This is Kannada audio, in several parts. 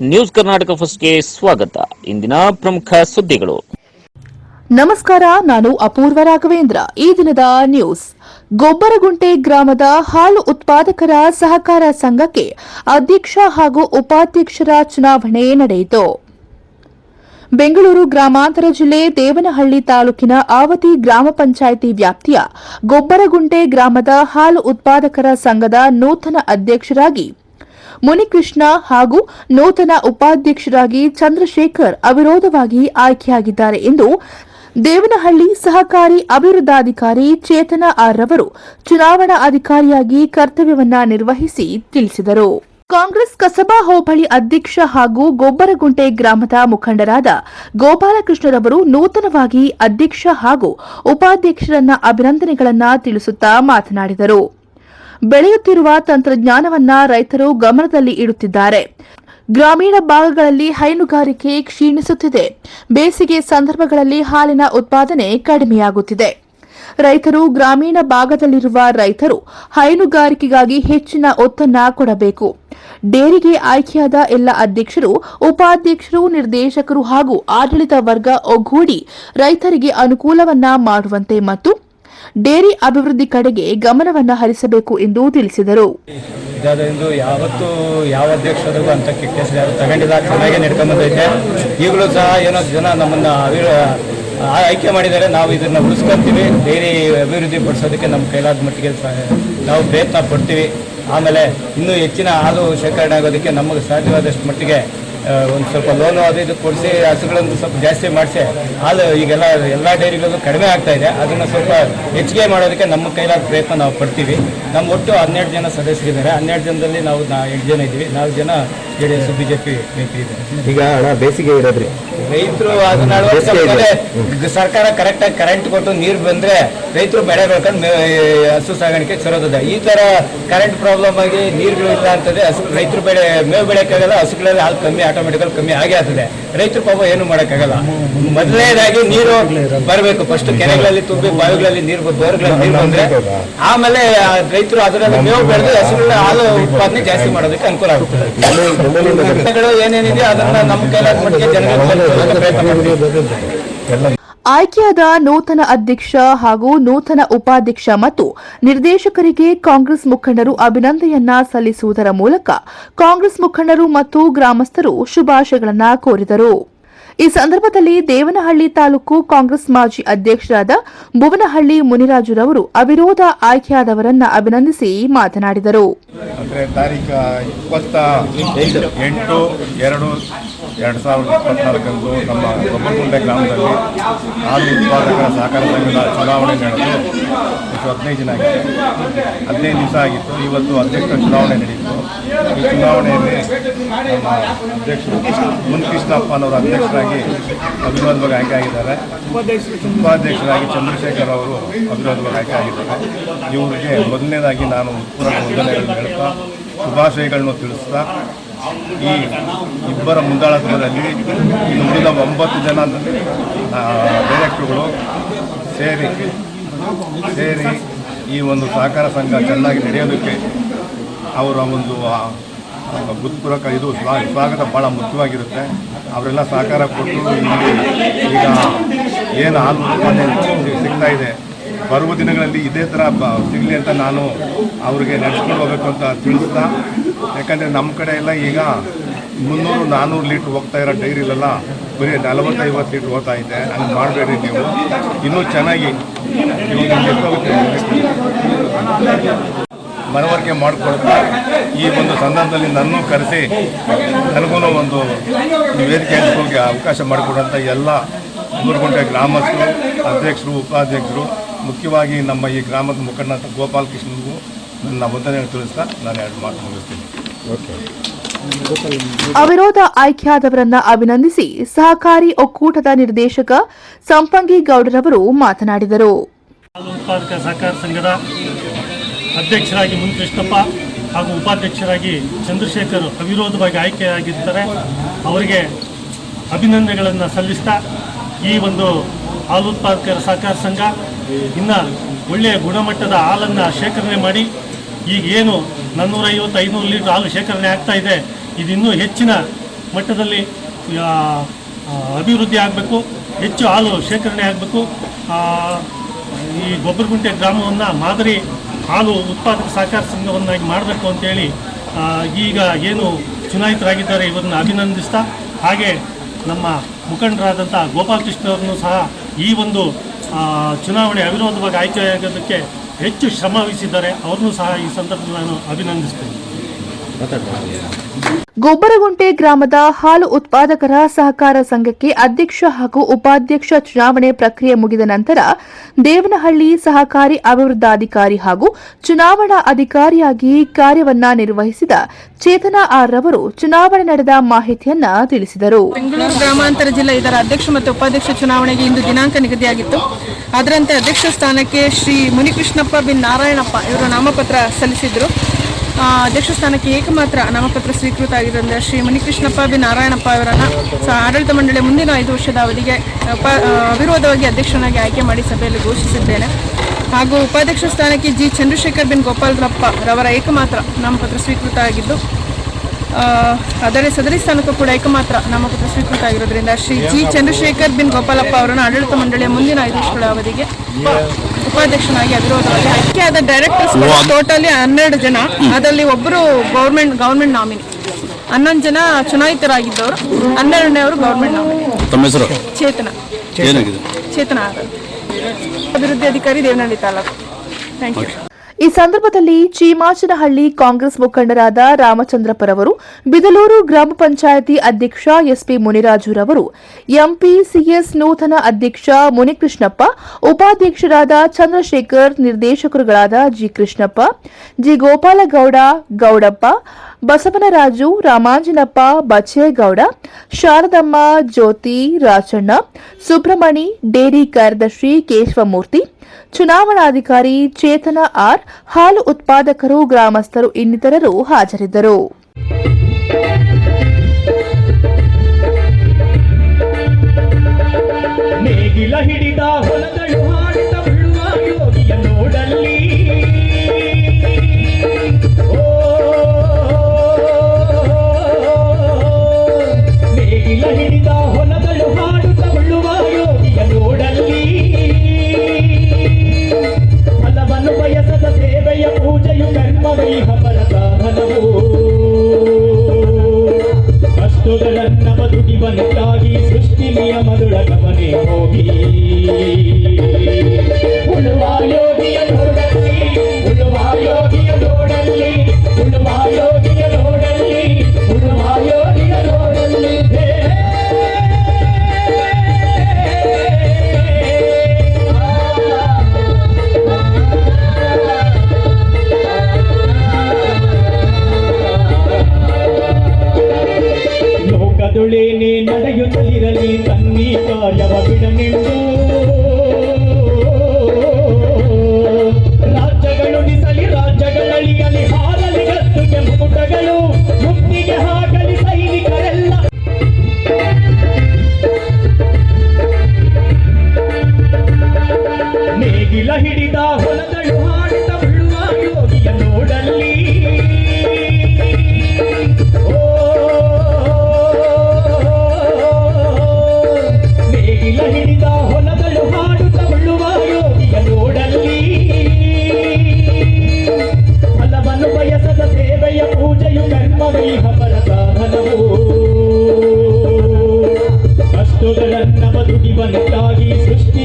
ನ್ಯೂಸ್ ಕರ್ನಾಟಕ ಫಸ್ಟ್ಗೆ ಸ್ವಾಗತ. ಇಂದಿನ ಪ್ರಮುಖ ಸುದ್ದಿಗಳು. ನಮಸ್ಕಾರ, ನಾನು ಅಪೂರ್ವ ರಾಘವೇಂದ್ರ. ಈ ದಿನದ ನ್ಯೂಸ್. ಗೊಬ್ಬರಗುಂಟೆ ಗ್ರಾಮದ ಹಾಲು ಉತ್ಪಾದಕರ ಸಹಕಾರ ಸಂಘಕ್ಕೆ ಅಧ್ಯಕ್ಷ ಹಾಗೂ ಉಪಾಧ್ಯಕ್ಷರ ಚುನಾವಣೆ ನಡೆಯಿತು. ಬೆಂಗಳೂರು ಗ್ರಾಮಾಂತರ ಜಿಲ್ಲೆ ದೇವನಹಳ್ಳಿ ತಾಲೂಕಿನ ಆವತಿ ಗ್ರಾಮ ಪಂಚಾಯಿತಿ ವ್ಯಾಪ್ತಿಯ ಗೊಬ್ಬರಗುಂಟೆ ಗ್ರಾಮದ ಹಾಲು ಉತ್ಪಾದಕರ ಸಂಘದ ನೂತನ ಅಧ್ಯಕ್ಷರಾಗಿ ಮುನಿಕೃಷ್ಣ ಹಾಗೂ ನೂತನ ಉಪಾಧ್ಯಕ್ಷರಾಗಿ ಚಂದ್ರಶೇಖರ್ ಅವಿರೋಧವಾಗಿ ಆಯ್ಕೆಯಾಗಿದ್ದಾರೆ ಎಂದು ದೇವನಹಳ್ಳಿ ಸಹಕಾರಿ ಅಭಿವೃದ್ಧಾಧಿಕಾರಿ ಚೇತನ ಆರ್ ರವರು ಚುನಾವಣಾ ಅಧಿಕಾರಿಯಾಗಿ ಕರ್ತವ್ಯವನ್ನ ನಿರ್ವಹಿಸಿ ತಿಳಿಸಿದರು. ಕಾಂಗ್ರೆಸ್ ಕಸಬಾ ಹೋಬಳಿ ಅಧ್ಯಕ್ಷ ಹಾಗೂ ಗೊಬ್ಬರಗುಂಟೆ ಗ್ರಾಮದ ಮುಖಂಡರಾದ ಗೋಪಾಲಕೃಷ್ಣರವರು ನೂತನವಾಗಿ ಅಧ್ಯಕ್ಷ ಹಾಗೂ ಉಪಾಧ್ಯಕ್ಷರನ್ನ ಅಭಿನಂದನೆಗಳನ್ನ ತಿಳಿಸುತ್ತಾ ಮಾತನಾಡಿದರು. ಬೆಳೆಯುತ್ತಿರುವ ತಂತ್ರಜ್ಞಾನವನ್ನ ರೈತರು ಗಮನದಲ್ಲಿ ಇಡುತ್ತಿದ್ದಾರೆ. ಗ್ರಾಮೀಣ ಭಾಗಗಳಲ್ಲಿ ಹೈನುಗಾರಿಕೆ ಕ್ಷೀಣಿಸುತ್ತಿದೆ. ಬೇಸಿಗೆ ಸಂದರ್ಭಗಳಲ್ಲಿ ಹಾಲಿನ ಉತ್ಪಾದನೆ ಕಡಿಮೆಯಾಗುತ್ತಿದೆ. ರೈತರು ಗ್ರಾಮೀಣ ಭಾಗದಲ್ಲಿರುವ ರೈತರು ಹೈನುಗಾರಿಕೆಗಾಗಿ ಹೆಚ್ಚಿನ ಒತ್ತನ್ನ ಕೊಡಬೇಕು. ಡೇರಿಗೆ ಆಯ್ಕೆಯಾದ ಎಲ್ಲ ಅಧ್ಯಕ್ಷರು, ಉಪಾಧ್ಯಕ್ಷರು, ನಿರ್ದೇಶಕರು ಹಾಗೂ ಆಡಳಿತ ವರ್ಗ ಒಗ್ಗೂಡಿ ರೈತರಿಗೆ ಅನುಕೂಲವನ್ನ ಮಾಡುವಂತೆ ಮತ್ತು ಡೇರಿ ಅಭಿವೃದ್ಧಿ ಕಡೆಗೆ ಗಮನವನ್ನು ಹರಿಸಬೇಕು ಎಂದು ತಿಳಿಸಿದರು. ಇದಾದ್ರಿಂದ ಯಾವತ್ತು ಯಾವ ಅಧ್ಯಕ್ಷರಿಗೂ ಅಂತ ಯಾರು ತಗೊಂಡಿಲ್ಲ, ಚೆನ್ನಾಗಿ ನಡ್ಕೊಂಬಂದೈತೆ ಈಗಲೂ ಸಹ ಏನೋ ಜನ ನಮ್ಮನ್ನು ಆಯ್ಕೆ ಮಾಡಿದರೆ ನಾವು ಇದನ್ನು ಉಳಿಸ್ಕೊಂತೀವಿ ಡೇರಿ ಅಭಿವೃದ್ಧಿ ಪಡಿಸೋದಕ್ಕೆ ನಮ್ಮ ಕೈಲಾದ ಮಟ್ಟಿಗೆ ನಾವು ಪ್ರಯತ್ನ ಪಡ್ತೀವಿ. ಆಮೇಲೆ ಇನ್ನೂ ಹೆಚ್ಚಿನ ಹಾಲು ಶೇಖರಣೆ ಆಗೋದಕ್ಕೆ ನಮಗೆ ಸಾಧ್ಯವಾದಷ್ಟು ಮಟ್ಟಿಗೆ ಒಂದು ಸ್ವಲ್ಪ ಲೋನು ಅದು ಇದು ಕೊಡಿಸಿ ಹಸುಗಳನ್ನು ಸ್ವಲ್ಪ ಜಾಸ್ತಿ ಮಾಡಿಸಿ. ಹಾಲು ಈಗೆಲ್ಲ ಎಲ್ಲ ಡೈರಿಗಳಲ್ಲೂ ಕಡಿಮೆ ಆಗ್ತಾ ಇದೆ. ಅದನ್ನು ಸ್ವಲ್ಪ ಹೆಚ್ಚಿಗೆ ಮಾಡೋದಕ್ಕೆ ನಮ್ಮ ಕೈಲಾದ ಪ್ರಯತ್ನ ನಾವು ಪಡ್ತೀವಿ. ನಮ್ಮ ಒಟ್ಟು ಹನ್ನೆರಡು ಜನ ಸದಸ್ಯರಿದ್ದಾರೆ. ಹನ್ನೆರಡು ಜನದಲ್ಲಿ ನಾವು ನಾ ಎಂಟು ಜನ ಇದ್ದೀವಿ. ನಾಲ್ಕು ಜನ ಜೆ ಡಿ ಎಸ್ ಈಗ ಹಣ ಬೇಸಿಗೆ ಇರೋದ್ರಿ. ರೈತರು ಅದನ್ನ ಅಳವಡಿಸ್ಕೊಂಡ್ರೆ ಸರ್ಕಾರ ಕರೆಕ್ಟಾಗಿ ಕರೆಂಟ್ ಕೊಟ್ಟು ನೀರು ಬಂದ್ರೆ ರೈತರು ಬೆಳೆ ಬೆಳ್ಕೊಂಡು ಹಸು ಸಾಗಾಣಿಕೆ ಚರೋದಿದೆ. ಈ ತರ ಕರೆಂಟ್ ಪ್ರಾಬ್ಲಮ್ ಆಗಿ ನೀರುಗಳು ಇಲ್ಲ ಅಂತಂದ್ರೆ ಹಸು ರೈತರು ಬೆಳೆ ಮೇವು ಬೆಳೆಯಕ್ಕಾಗಲ್ಲ ಹಸುಗಳಲ್ಲಿ ಹಾಲು ಕಮ್ಮಿ ಆಟೋಮೆಟಿಕಲ್ ಕಮ್ಮಿ ಆಗೇ ಆಗ್ತದೆ. ರೈತರು ಪಾಪ ಏನು ಮಾಡೋಕ್ಕಾಗಲ್ಲ. ಮೊದಲನೇದಾಗಿ ನೀರು ಬರಬೇಕು. ಫಸ್ಟ್ ಕೆರೆಗಳಲ್ಲಿ ತುಂಬಿ ಬಾವಿಗಳಲ್ಲಿ ನೀರು ಬೋರ್ಗಳಲ್ಲಿ ನೀರು ಬಂದ್ರೆ ಆಮೇಲೆ ರೈತರು ಅದರಲ್ಲಿ ಮೇವು ಬೆಳೆದು ಹಸುಗಳ ಹಾಲು ಉತ್ಪಾದನೆ ಜಾಸ್ತಿ ಮಾಡೋದಕ್ಕೆ ಅನುಕೂಲ ಆಗುತ್ತದೆ ಏನೇನಿದೆ ಅದನ್ನ ನಮ್ಮ ಕೈಲಾದ ಮಟ್ಟಿಗೆ ಜನಗಳಿಗೆ ತಲುಪಿಸೋದಕ್ಕೆ ಪ್ರಯತ್ನ ಮಾಡ್ತೀವಿ. ಆಯ್ಕೆಯಾದ ನೂತನ ಅಧ್ಯಕ್ಷ ಹಾಗೂ ನೂತನ ಉಪಾಧ್ಯಕ್ಷ ಮತ್ತು ನಿರ್ದೇಶಕರಿಗೆ ಕಾಂಗ್ರೆಸ್ ಮುಖಂಡರು ಅಭಿನಂದನೆಯನ್ನ ಸಲ್ಲಿಸುವುದರ ಮೂಲಕ ಕಾಂಗ್ರೆಸ್ ಮುಖಂಡರು ಮತ್ತು ಗ್ರಾಮಸ್ಥರು ಶುಭಾಶಯಗಳನ್ನು ಕೋರಿದರು. ಈ ಸಂದರ್ಭದಲ್ಲಿ ದೇವನಹಳ್ಳಿ ತಾಲೂಕು ಕಾಂಗ್ರೆಸ್ ಮಾಜಿ ಅಧ್ಯಕ್ಷರಾದ ಭುವನಹಳ್ಳಿ ಮುನಿರಾಜುರವರು ಅವಿರೋಧ ಆಯ್ಕೆಯಾದವರನ್ನ ಅಭಿನಂದಿಸಿ ಮಾತನಾಡಿದರು. ಎರಡು ಸಾವಿರದ ಇಪ್ಪತ್ನಾಲ್ಕಂದು ನಮ್ಮ ಗೊಬ್ಬರಗುಂಟೆ ಗ್ರಾಮದಲ್ಲಿ ಹಾಲು ಉತ್ಪಾದಕರ ಸಹಕಾರ ಸಂಘದ ಚುನಾವಣೆ ನಡೆದು ಎಷ್ಟು ಹದಿನೈದು ದಿನ ಆಗಿದೆ. ಹದಿನೈದು ದಿವಸ ಆಗಿತ್ತು. ಇವತ್ತು ಅಧ್ಯಕ್ಷ ಚುನಾವಣೆ ನಡೆಯಿತು ಈ ಚುನಾವಣೆಯಲ್ಲಿ ನಮ್ಮ ಅಧ್ಯಕ್ಷರು ಮುನ್ಕೃಷ್ಣಪ್ಪನವರು ಅಧ್ಯಕ್ಷರಾಗಿ ಅವಿರೋಧವಾಗಿ ಆಯ್ಕೆ ಆಗಿದ್ದಾರೆ. ಉಪಾಧ್ಯಕ್ಷರಾಗಿ ಚಂದ್ರಶೇಖರ್ ಅವರು ಅವಿರೋಧವಾಗಿ ಆಯ್ಕೆ ಆಗಿದ್ದಾರೆ. ಇವರಿಗೆ ಮೊದಲನೇದಾಗಿ ನಾನು ಪೂರ್ವ ವಂದನೆಗಳನ್ನು ಹೇಳ್ತಾ, ಶುಭಾಶಯಗಳನ್ನು ತಿಳಿಸ್ತಾ, ಈ ಇಬ್ಬರ ಮುಂದಾಳತ್ವದಲ್ಲಿ ಇನ್ನು ಉಳಿದ ಒಂಬತ್ತು ಜನ ಡೈರೆಕ್ಟರ್ಗಳು ಸೇರಿ ಸೇರಿ ಈ ಒಂದು ಸಹಕಾರ ಸಂಘ ಚೆನ್ನಾಗಿ ನಡೆಯೋದಕ್ಕೆ ಅವರ ಒಂದು ಆ, ಹೃತ್ಪೂರ್ವಕ ಇದು ಸ್ವಾ- ಸ್ವಾಗತ ಭಾಳ ಮುಖ್ಯವಾಗಿರುತ್ತೆ. ಅವರೆಲ್ಲ ಸಹಕಾರ ಕೊಟ್ಟು ಈಗ ಏನು ಹಾಲು ಸಿಗ್ತಾ ಇದೆ. ಬರುವ ದಿನಗಳಲ್ಲಿ ಇದೇ ಥರ ಬ ಸಿಗಲಿ ಅಂತ ನಾನು ಅವ್ರಿಗೆ ನಡೆಸ್ಕೊಂಡು ಹೋಗಬೇಕು ಅಂತ ತಿಳಿಸ್ತಾ ಯಾಕಂದರೆ ನಮ್ಮ ಕಡೆ ಎಲ್ಲ ಈಗ ಮುನ್ನೂರು ನಾನ್ನೂರು ಲೀಟ್ರ್ ಹೋಗ್ತಾ ಇರೋ ಡೈರಿಲೆಲ್ಲ ಬರೀ ನಲವತ್ತೈವತ್ತು ಲೀಟ್ರ್ ಹೋಗ್ತಾ ಇದೆ. ಹಂಗೆ ಮಾಡಬೇಡಿ ನೀವು. ಇನ್ನೂ ಚೆನ್ನಾಗಿ ಮನವರಿಕೆ ಮಾಡಿಕೊಡ್ತಾ ಈ ಒಂದು ಸಂದರ್ಭದಲ್ಲಿ ನನ್ನೂ ಕರೆಸಿ ನನಗೂ ಒಂದು ಈ ವೇದಿಕೆ ಹೋಗಿ ಅವಕಾಶ ಮಾಡಿಕೊಡುವಂಥ ಎಲ್ಲ ಮೂರುಗುಂಟೆ ಗ್ರಾಮಸ್ಥರು ಅಧ್ಯಕ್ಷರು ಉಪಾಧ್ಯಕ್ಷರು ಮುಖ್ಯವಾಗಿ ನಮ್ಮ ಈ ಗ್ರಾಮದ ಮುಖಂಡ ಗೋಪಾಲ್ ಕೃಷ್ಣನಿಗೂ ನನ್ನ ವಂದನೆ ತಿಳಿಸ್ತಾ ನಾನು ಎರಡು ಮಾತು ಮುಗಿಸ್ತೀನಿ. ಅವಿರೋಧ ಆಯ್ಕೆಯಾದವರನ್ನ ಅಭಿನಂದಿಸಿ ಸಹಕಾರಿ ಒಕ್ಕೂಟದ ನಿರ್ದೇಶಕ ಸಂಪಂಗಿ ಗೌಡರವರು ಮಾತನಾಡಿದರು. ಅಧ್ಯಕ್ಷರಾಗಿ ಮುನಿಕೃಷ್ಣಪ್ಪ ಹಾಗೂ ಉಪಾಧ್ಯಕ್ಷರಾಗಿ ಚಂದ್ರಶೇಖರ್ ಅವಿರೋಧವಾಗಿ ಆಯ್ಕೆಯಾಗಿರ್ತಾರೆ. ಅವರಿಗೆ ಅಭಿನಂದನೆಗಳನ್ನು ಸಲ್ಲಿಸ್ತಾ ಈ ಒಂದು ಹಾಲು ಉತ್ಪಾದಕರ ಸಹಕಾರ ಸಂಘ ಇನ್ನು ಒಳ್ಳೆಯ ಗುಣಮಟ್ಟದ ಹಾಲನ್ನು ಶೇಖರಣೆ ಮಾಡಿ, ಈಗ ಏನು ನಾನ್ನೂರೈವತ್ತು, ಐನೂರು ಲೀಟ್ರ್ ಹಾಲು ಶೇಖರಣೆ ಆಗ್ತಾ ಇದೆ ಇದು ಇನ್ನೂ ಹೆಚ್ಚಿನ ಮಟ್ಟದಲ್ಲಿ ಅಭಿವೃದ್ಧಿ ಆಗಬೇಕು, ಹೆಚ್ಚು ಹಾಲು ಶೇಖರಣೆ ಆಗಬೇಕು. ಈ ಗೊಬ್ಬರಗುಂಟೆ ಗ್ರಾಮವನ್ನು ಮಾದರಿ ಹಾಲು ಉತ್ಪಾದಕ ಸಹಕಾರ ಸಂಘವನ್ನಾಗಿ ಮಾಡಬೇಕು ಅಂತೇಳಿ ಈಗ ಏನು ಚುನಾಯಿತರಾಗಿದ್ದಾರೆ ಇವರನ್ನು ಅಭಿನಂದಿಸ್ತಾ, ಹಾಗೆ ನಮ್ಮ ಮುಖಂಡರಾದಂಥ ಗೋಪಾಲಕೃಷ್ಣ ಅವರನ್ನು ಸಹ ಈ ಒಂದು ಚುನಾವಣೆ ಅವಿರೋಧವಾಗಿ ಆಯ್ಕೆಯಾಗೋದಕ್ಕೆ ಹೆಚ್ಚು ಶ್ರಮ ವಹಿಸಿದ್ದಾರೆ. ಅವ್ರನ್ನೂ ಸಹ ಈ ಸಂದರ್ಭದಲ್ಲಿ ನಾನು ಅಭಿನಂದಿಸ್ತೇನೆ. ಗೊಬ್ಬರಗುಂಟೆ ಗ್ರಾಮದ ಹಾಲು ಉತ್ಪಾದಕರ ಸಹಕಾರ ಸಂಘಕ್ಕೆ ಅಧ್ಯಕ್ಷ ಹಾಗೂ ಉಪಾಧ್ಯಕ್ಷ ಚುನಾವಣೆ ಪ್ರಕ್ರಿಯೆ ಮುಗಿದ ನಂತರ ದೇವನಹಳ್ಳಿ ಸಹಕಾರಿ ಅಭಿವೃದ್ಧಾಧಿಕಾರಿ ಹಾಗೂ ಚುನಾವಣಾ ಅಧಿಕಾರಿಯಾಗಿ ಕಾರ್ಯವನ್ನ ನಿರ್ವಹಿಸಿದ ಚೇತನಾ ಆರ್ ರವರು ಚುನಾವಣೆ ನಡೆದ ಮಾಹಿತಿಯನ್ನ ತಿಳಿಸಿದರು. ಬೆಂಗಳೂರು ಗ್ರಾಮಾಂತರ ಜಿಲ್ಲೆ ಇದರ ಅಧ್ಯಕ್ಷ ಮತ್ತು ಉಪಾಧ್ಯಕ್ಷ ಚುನಾವಣೆಗೆ ಇಂದು ದಿನಾಂಕ ನಿಗದಿಯಾಗಿತ್ತು. ಅದರಂತೆ ಅಧ್ಯಕ್ಷ ಸ್ಥಾನಕ್ಕೆ ಶ್ರೀ ಮುನಿಕೃಷ್ಣಪ್ಪ ಬಿನ್ ನಾರಾಯಣಪ್ಪ ಇವರು ನಾಮಪತ್ರ ಸಲ್ಲಿಸಿದ್ರು. ಅಧ್ಯಕ್ಷ ಸ್ಥಾನಕ್ಕೆ ಏಕಮಾತ್ರ ನಾಮಪತ್ರ ಸ್ವೀಕೃತ ಆಗಿರುವಂತಹ ಶ್ರೀ ಮಣಿಕೃಷ್ಣಪ್ಪ ಬಿ ನಾರಾಯಣಪ್ಪ ಅವರನ್ನು ಆಡಳಿತ ಮಂಡಳಿ ಮುಂದಿನ ಐದು ವರ್ಷದ ಅವಧಿಗೆ ಅವಿರೋಧವಾಗಿ ಅಧ್ಯಕ್ಷನಾಗಿ ಆಯ್ಕೆ ಮಾಡಿ ಸಭೆಯಲ್ಲಿ ಘೋಷಿಸಿದ್ದೇನೆ. ಹಾಗೂ ಉಪಾಧ್ಯಕ್ಷ ಸ್ಥಾನಕ್ಕೆ ಜಿ. ಚಂದ್ರಶೇಖರ್ ಬಿನ್ ಗೋಪಾಲರಪ್ಪ ರವರ ಏಕಮಾತ್ರ ನಾಮಪತ್ರ ಸ್ವೀಕೃತ ಆಗಿದ್ದು ಅದರ ಸದರಿ ಸ್ಥಾನಕ್ಕೂ ಕೂಡ ಏಕಮಾತ್ರ ನಾಮಪತ್ರ ಸ್ವೀಕೃತ ಆಗಿರೋದ್ರಿಂದ ಶ್ರೀ ಜಿ. ಚಂದ್ರಶೇಖರ್ ಬಿನ್ ಗೋಪಾಲಪ್ಪ ಅವರನ್ನು ಆಡಳಿತ ಮಂಡಳಿಯ ಮುಂದಿನ ಐದು ವರ್ಷಗಳ ಅವಧಿಗೆ ಉಪಾಧ್ಯಕ್ಷನಾಗಿ ಅವಿರೋಧವಾಗಿ ಆಯ್ಕೆಯಾದ ಡೈರೆಕ್ಟರ್ಸ್ ಟೋಟಲಿ ಹನ್ನೆರಡು ಜನ. ಅದರಲ್ಲಿ ಒಬ್ಬರು ಗೌರ್ಮೆಂಟ್ ಗೌರ್ಮೆಂಟ್ ನಾಮಿನಿ ಹನ್ನೊಂದು ಜನ ಚುನಾಯಿತರಾಗಿದ್ದವರು ಹನ್ನೆರಡನೇವರು ಗೌರ್ಮೆಂಟ್ ನಾಮಿನಿ ತಮ್ಮ ಹೆಸರು? ಚೇತನ. ಚೇತನ. ಅಭಿವೃದ್ಧಿ ಅಧಿಕಾರಿ ದೇವನಹಳ್ಳಿ ತಾಲೂಕು. ಥ್ಯಾಂಕ್ ಯು ಈ ಸಂದರ್ಭದಲ್ಲಿ ಚೀಮಾಚನಹಳ್ಳಿ ಕಾಂಗ್ರೆಸ್ ಮುಖಂಡರಾದ ರಾಮಚಂದ್ರಪ್ಪರವರು ಬಿದಲೂರು ಗ್ರಾಮ ಪಂಚಾಯಿತಿ ಅಧ್ಯಕ್ಷ ಎಸ್ಪಿ ಮುನಿರಾಜುರವರು ಎಂಪಿಸಿಎಸ್ ನೂತನ ಅಧ್ಯಕ್ಷ ಮುನಿಕೃಷ್ಣಪ್ಪ, ಉಪಾಧ್ಯಕ್ಷರಾದ Chandrashekhar, ನಿರ್ದೇಶಕರುಗಳಾದ G Krishnappa, G Gopalagowda, Gowdappa Basavanaraju, Ramanjanappa, Bachegowda, Sharadamma, Jyothi Rajanna Subramani dairy ಕಾರ್ಯದರ್ಶಿ ಕೇಶವಮೂರ್ತಿ, ಚುನಾವಣಾಧಿಕಾರಿ ಚೇತನ ಆರ್, ಹಾಲು ಉತ್ಪಾದಕರು, ಗ್ರಾಮಸ್ಥರು ಇನ್ನಿತರರು ಹಾಜರಿದ್ದರು. ಹಾಡಿದ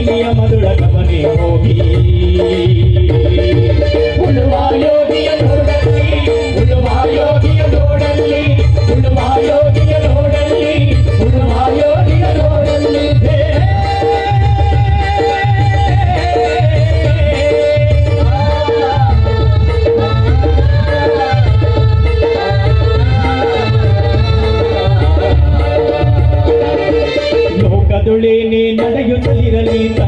ಸೃಷ್ಟಿ ಕಮನೆ ಹೋಗಿ. ಉಳುವ കളികൾ